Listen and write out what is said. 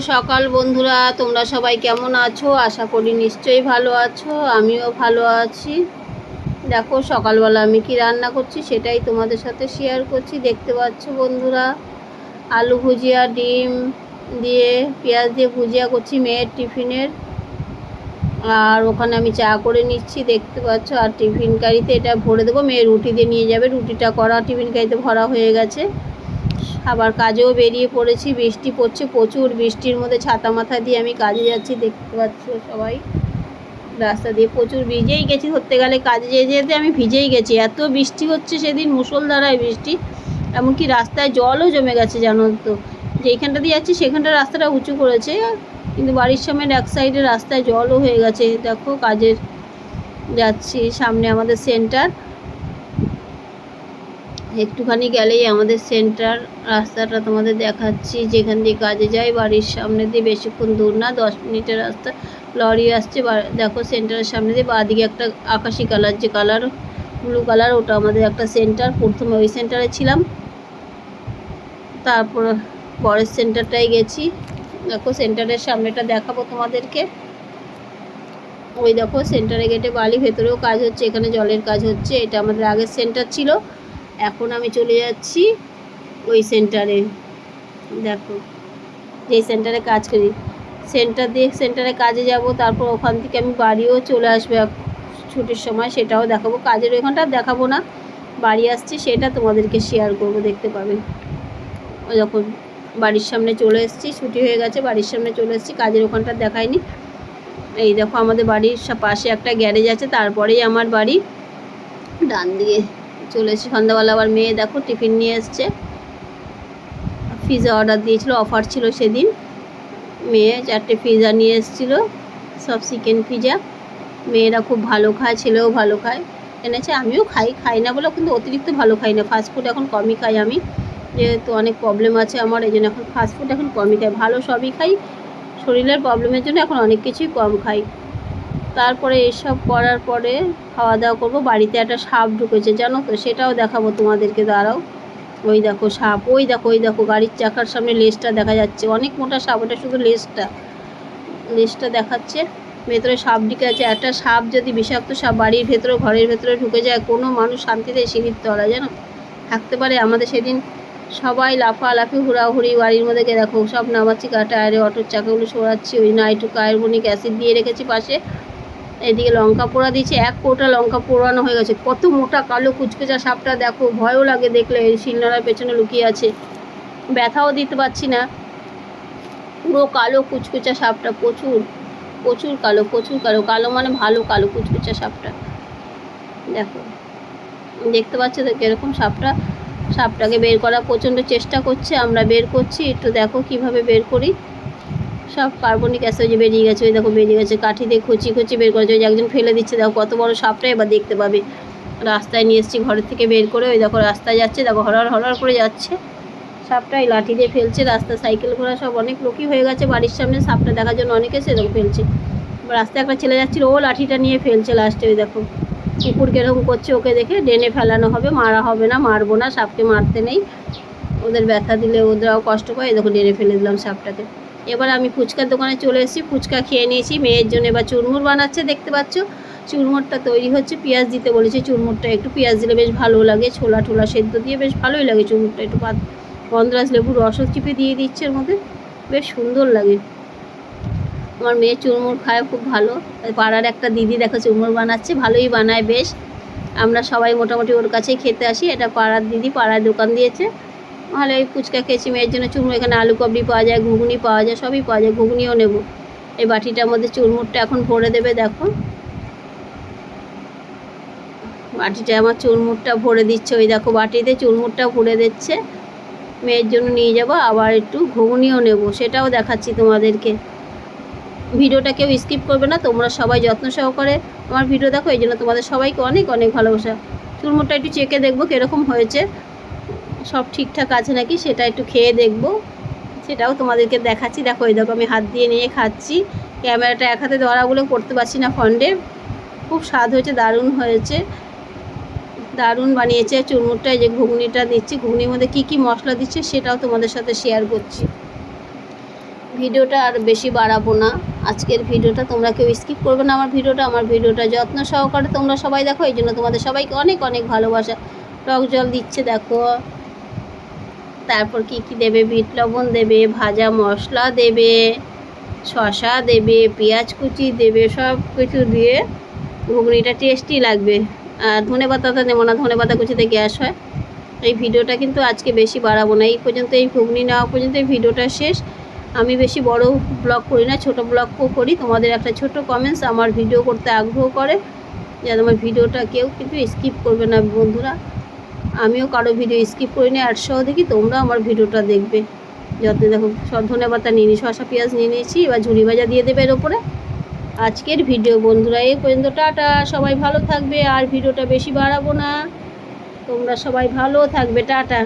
সকাল বন্ধুরা, তোমরা সবাই কেমন আছো? আশা করি নিশ্চয়ই ভালো আছো, আমিও ভালো আছি। দেখো, সকালবেলা আমি কি রান্না করছি সেটাই তোমাদের সাথে শেয়ার করছি, দেখতে পাচ্ছ বন্ধুরা। আলু ভুজিয়া, ডিম দিয়ে, পেঁয়াজ দিয়ে ভুজিয়া করছি মেয়ের টিফিনের। আর ওখানে আমি চা করে নিচ্ছি, দেখতে পাচ্ছ। আর টিফিন কারিতে এটা ভরে দেবো, মেয়ে রুটি দিয়ে নিয়ে যাবে। রুটিটা করা টিফিন কারিতে ভরা হয়ে গেছে। আবার কাজেও বেরিয়ে পড়েছি, বৃষ্টি পড়ছে প্রচুর, বৃষ্টির মধ্যে ছাতা মাথা দিয়ে আমি কাজে যাচ্ছি, দেখতে পাচ্ছ সবাই। রাস্তা দিয়ে প্রচুর ভিজেই গেছি, ধরতে গেলে কাজে যেতে যেতে আমি ভিজেই গেছি। এত বৃষ্টি হচ্ছে সেদিন মুসলধারায় বৃষ্টি, এমনকি রাস্তায় জলও জমে গেছে, জানো তো। যেইখানটা দিয়ে যাচ্ছি সেখানটা রাস্তাটা উঁচু করেছে, কিন্তু বাড়ির সামনে এক সাইডে রাস্তায় জলও হয়ে গেছে। দেখো কাজের, যাচ্ছি সামনে আমাদের সেন্টার। একটুখানি গেলেই আমাদের সেন্টার রাস্তাটা তোমাদের দেখাচ্ছি। যেখান দিয়ে কাজে যাই, বাড়ির সামনে দিয়ে বেশিক্ষণ দূর না, দশ মিনিটের রাস্তা। লরি আসছে দেখো সেন্টারের সামনে দিয়ে বাদিকে একটা আকাশি কালার যে কালার ব্লু কালার ওটা আমাদের একটা সেন্টার প্রথমে ওই সেন্টারে ছিলাম। তারপর পরের সেন্টারটায় গেছি। দেখো সেন্টারের সামনেটা দেখাবো তোমাদেরকে। ওই দেখো সেন্টারে গেটে বালি, ভেতরেও কাজ হচ্ছে, এখানে জলের কাজ হচ্ছে। এটা আমাদের আগের সেন্টার ছিল। এখন আমি চলে যাচ্ছি ওই সেন্টারে দেখো যেই সেন্টারে কাজ করি। সেন্টার দিয়ে সেন্টারে কাজে যাব, তারপর ওখান থেকে আমি বাড়িও চলে আসব ছুটির সময়, সেটাও দেখাবো। কাজের ওইখানটা দেখাবো না। বাড়ি আসছি, সেটা তোমাদেরকে শেয়ার করব, দেখতে পাবে। যখন বাড়ির সামনে চলে এসেছি, ছুটি হয়ে গেছে, বাড়ির সামনে চলে এসেছি, কাজের ওখানটা দেখাইনি। এই দেখো, আমাদের বাড়ির পাশে একটা গ্যারেজ আছে, তারপরেই আমার বাড়ি ডান দিকে চলে এসেছি সন্ধ্যাবেলা আবার মেয়ে দেখো, টিফিন নিয়ে এসছে। পিৎজা অর্ডার দিয়েছিল অফার ছিল সেদিন। মেয়ে চারটে পিৎজা নিয়ে এসেছিল, সব চিকেন পিৎজা মেয়েরা খুব ভালো খায়, ছেলেও ভালো খায়। এনেছে, আমিও খাই খাই না বলে কিন্তু অতিরিক্ত ভালো খাই না। ফাস্টফুড এখন কমই খাই আমি। যেহেতু অনেক প্রবলেম আছে আমার, এই জন্য এখন ফাস্টফুড এখন কমই খাই। ভালো সবই খাই। শরীরের প্রবলেমের জন্য এখন অনেক কিছুই কম খাই। তারপরে এসব করার পরে খাওয়া দাওয়া করব। বাড়িতে একটা সাপ ঢুকেছে, জানো তো? সেটাও দেখাবো তোমাদেরকে, দাঁড়াও। ওই দেখো সাপ, ওই দেখো ওই দেখো, গাড়ির চাকার সামনে লেজটা দেখা যাচ্ছে। অনেক মোটা সাপ, ওটা শুধু লেজটা। লেজটা দেখাচ্ছে। ভেতরে সাপ ঢুকে আছে। একটা সাপ যদি বিষাক্ত সাপ, বাড়ির ভেতরে ঘরের ভেতরে ঢুকে যায়, কোনো মানুষ শান্তিতে সিঁড়ির তলায় জানো? থাকতে পারে আমাদের সেদিন সবাই লাফালাফি, হুড়াহুড়ি, বাড়ির মধ্যে গিয়ে দেখো, সব নামাচ্ছি গা টায়ারে অটোর চাকাগুলো সরাচ্ছি, ওই নাইটু কার্বনিক অ্যাসিড দিয়ে রেখেছি পাশে। এদিকে লঙ্কা পোড়া দিয়েছে, এক কোটা লঙ্কা পোড়ানো হয়ে গেছে। কত মোটা কালো কুচকুচা সাপটা, দেখো ভয়ও লাগে দেখলে শিলনোড়ার পেছনে লুকিয়ে আছে। ব্যথাও দিতে পারছি না। পুরো কালো কুচকুচা সাপটা, প্রচুর প্রচুর কালো প্রচুর কালো কালো মানে ভালো কালো কুচকুচা সাপটা। দেখো, দেখতে পাচ্ছ তো কীরকম সাপটা? সাপটাকে বের করার প্রচণ্ড চেষ্টা করছে, আমরা বের করছি, একটু দেখো কীভাবে বের করি। সব কার্বনিক অ্যাসিড যে বেরিয়ে গেছে, ওই দেখো বেরিয়ে গেছে, কাঠি দিয়ে খুচি খুচি বের করেছে, ওই যে একজন ফেলে দিচ্ছে, দেখো কত বড় সাপটা এবার দেখতে পাবে। রাস্তায় নিয়ে এসেছি ঘরের থেকে বের করে, ওই দেখো রাস্তায় যাচ্ছে, দেখো হরহর হরহর করে যাচ্ছে। সাপটা এই লাঠি দিয়ে ফেলছে রাস্তা সাইকেল ঘোড়া সব অনেক লোকই হয়ে গেছে, বাড়ির সামনে সাপটা দেখার জন্য অনেকে সেরকম ফেলছে। রাস্তায় একটা ছেলে যাচ্ছিল, ও লাঠিটা নিয়ে ফেলছে লাস্টে ওই দেখো। কুকুর কীরকম করছে ওকে দেখে ডেনে ফেলানো হবে, মারা হবে না, মারবো না, সাপকে মারতে নেই। ওদের ব্যথা দিলে ওদেরও কষ্ট পায় দেখো ডেনে ফেলে দিলাম সাপটাকে। এবার আমি ফুচকার দোকানে চলে এসেছি, ফুচকা খেয়ে নিয়েছি, মেয়ের জন্য এবার চুরমুর বানাচ্ছে, দেখতে পাচ্ছ? চুরমুরটা তৈরি হচ্ছে, পেঁয়াজ দিতে বলেছে, চুরমুরটা একটু পেঁয়াজ দিলে বেশ ভালো লাগে, ছোলা টোলা সেদ্ধ দিয়ে বেশ ভালোই লাগে চুরমুরটা, একটু পাত, গন্ধরাজ লেবুর রসও চিপে দিয়ে দিচ্ছে এর মধ্যে, বেশ সুন্দর লাগে। আমার মেয়ে চুরমুর খায় খুব ভালো পাড়ার একটা দিদি দেখো চুরমুর বানাচ্ছে, ভালোই বানায় বেশ। আমরা সবাই মোটামুটি ওর কাছেই খেতে আসি, এটা পাড়ার দিদি পাড়ায় দোকান দিয়েছে। ভালো এই ফুচকা খেয়েছি, মেয়ের জন্য চুরমুর, এখানে আলু কাবলি পাওয়া যায়, ঘুগনি পাওয়া যায়, সবই পাওয়া যায়, ঘুগনিও নেব। এই বাটিটার মধ্যে চুরমুরটা এখন ভরে দেবে, দেখো। বাটিটা আমার চুরমুরটা ভরে দিচ্ছে, ওই দেখো বাটিতে চুরমুরটা ভরে দিচ্ছে। মেয়ের জন্য নিয়ে যাব, আবার একটু ঘুগনিও নেব, সেটাও দেখাচ্ছি তোমাদেরকে। ভিডিওটা কেউ স্কিপ করবে না, তোমরা সবাই যত্ন সহকারে আমার ভিডিও দেখো, এই জন্য তোমাদের সবাইকে অনেক অনেক ভালোবাসা। চুরমুরটা একটু চেকে দেখব কীরকম হয়েছে। সব ঠিকঠাক আছে নাকি সেটা একটু খেয়ে দেখব। সেটাও তোমাদেরকে দেখাচ্ছি। দেখো, এই দেখো আমি হাত দিয়ে নিয়ে খাচ্ছি। ক্যামেরাটা এক হাতে ধরা করতে পারছি না ফন্ডে খুব স্বাদ হয়েছে, দারুণ হয়েছে। দারুণ বানিয়েছে। চুরমুরটা যে ঘুগনিটা দিচ্ছি। ঘুগনির মধ্যে কী কী মশলা দিচ্ছে সেটাও তোমাদের সাথে শেয়ার করছি। ভিডিওটা আর বেশি বাড়াবো না। আজকের ভিডিওটা তোমরা কেউ স্কিপ করবে না আমার ভিডিওটা। আমার ভিডিওটা যত্ন সহকারে তোমরা সবাই দেখো। এই জন্য তোমাদের সবাইকে অনেক অনেক ভালোবাসা। টক জল দিচ্ছে, দেখো। তারপর কি কি দেবে? বিট লবণ দেবে, ভাজা মশলা দেবে শশা দেবে, পেঁয়াজ কুচি দেবে, সব কিছু দিয়ে ঘুগনিটা টেস্টি লাগবে। আর ধনে পাতাটা নেব না, ধনে পাতা কুচিতে গ্যাস হয়। এই ভিডিওটা কিন্তু আজকে বেশি বাড়াবো না। এই পর্যন্ত এই ঘুগনি নেওয়া পর্যন্ত এই ভিডিওটা শেষ। আমি বেশি বড় ব্লগ করি না, ছোট ব্লগও করি। তোমাদের একটা ছোট কমেন্টস আমার ভিডিও করতে আগ্রহ করে যাতে আমার ভিডিওটা কেউ কিন্তু স্কিপ করবে না বন্ধুরা। আমিও কারও ভিডিও স্কিপ করি না আটশো দেখি তোমরাও আমার ভিডিওটা দেখবে। যত্নে দেখো সব ধনে পাতা নিয়ে নিই শসা, পেঁয়াজ নিয়ে নিয়েছি, এবার ঝুড়ি ভাজা দিয়ে দেবে এর ওপরে। আজকের ভিডিও বন্ধুরা, এই পর্যন্ত, টাটা। সবাই ভালো থাকবে, আর ভিডিওটা বেশি বাড়াবো না। তোমরা সবাই ভালো থাকবে, টাটা।